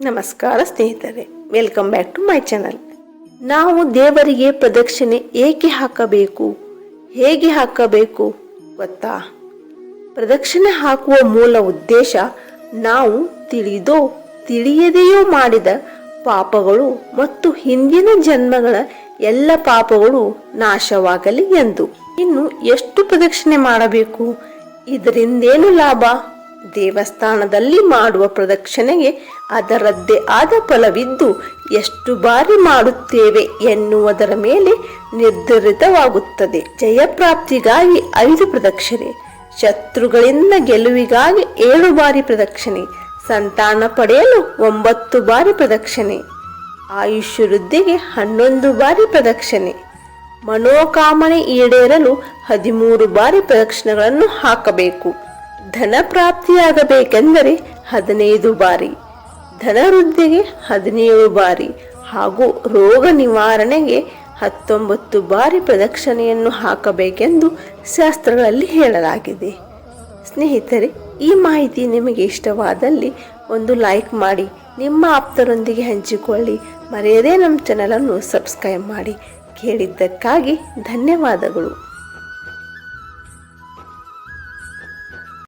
ನಮಸ್ಕಾರ ಸ್ನೇಹಿತರೆ welcome back to my channel ನಾವು ದೇವರಿಗೆ ಪ್ರದಕ್ಷಿಣೆ ಏಕೆ ಹಾಕಬೇಕು, ಹೇಗೆ ಹಾಕಬೇಕು ಗೊತ್ತಾ? ಪ್ರದಕ್ಷಿಣೆ ಹಾಕುವ ಮೂಲ ಉದ್ದೇಶ ನಾವು ತಿಳಿದೋ, ತಿಳಿಯದೆಯೋ ಮಾಡಿದ ಪಾಪಗಳು ಮತ್ತು ಹಿಂದಿನ ಜನ್ಮಗಳ ಎಲ್ಲ ಪಾಪಗಳು ನಾಶವಾಗಲಿ ಎಂದು. ಇನ್ನು ಎಷ್ಟು ಪ್ರದಕ್ಷಿಣೆ ಮಾಡಬೇಕು? ಇದರಿಂದೇನು ಲಾಭ? ದೇವಸ್ಥಾನದಲ್ಲಿ ಮಾಡುವ ಪ್ರದಕ್ಷಿಣೆಗೆ ಅದರದ್ದೇ ಆದ ಫಲವಿದ್ದು ಎಷ್ಟು ಬಾರಿ ಮಾಡುತ್ತೇವೆ ಎನ್ನುವುದರ ಮೇಲೆ ನಿರ್ಧರಿತವಾಗುತ್ತದೆ. ಜಯಪ್ರಾಪ್ತಿಗಾಗಿ ಐದು ಪ್ರದಕ್ಷಿಣೆ, ಶತ್ರುಗಳಿಂದ ಗೆಲುವಿಗಾಗಿ ಏಳು ಬಾರಿ ಪ್ರದಕ್ಷಿಣೆ, ಸಂತಾನ ಪಡೆಯಲು ಒಂಬತ್ತು ಬಾರಿ ಪ್ರದಕ್ಷಿಣೆ ಆಯುಷ್ ವೃದ್ಧಿಗೆ ಹನ್ನೊಂದು ಬಾರಿ ಪ್ರದಕ್ಷಿಣೆ, ಮನೋಕಾಮನೆ ಈಡೇರಲು ಹದಿಮೂರು ಬಾರಿ ಪ್ರದಕ್ಷಿಣೆಗಳನ್ನು ಹಾಕಬೇಕು. ಧನ ಪ್ರಾಪ್ತಿಯಾಗಬೇಕೆಂದರೆ ಹದಿನೈದು ಬಾರಿ, ಧನವೃದ್ಧಿಗೆ ಹದಿನೇಳು ಬಾರಿ ಹಾಗೂ ರೋಗ ನಿವಾರಣೆಗೆ ಹತ್ತೊಂಬತ್ತು ಬಾರಿ ಪ್ರದಕ್ಷಿಣೆಯನ್ನು ಹಾಕಬೇಕೆಂದು ಶಾಸ್ತ್ರಗಳಲ್ಲಿ ಹೇಳಲಾಗಿದೆ. ಸ್ನೇಹಿತರೆ, ಈ ಮಾಹಿತಿ ನಿಮಗೆ ಇಷ್ಟವಾದಲ್ಲಿ ಒಂದು ಲೈಕ್ ಮಾಡಿ, ನಿಮ್ಮ ಆಪ್ತರೊಂದಿಗೆ ಹಂಚಿಕೊಳ್ಳಿ. ಮರೆಯದೇ ನಮ್ಮ ಚಾನಲನ್ನು ಸಬ್ಸ್ಕ್ರೈಬ್ ಮಾಡಿ. ಕೇಳಿದ್ದಕ್ಕಾಗಿ ಧನ್ಯವಾದಗಳು.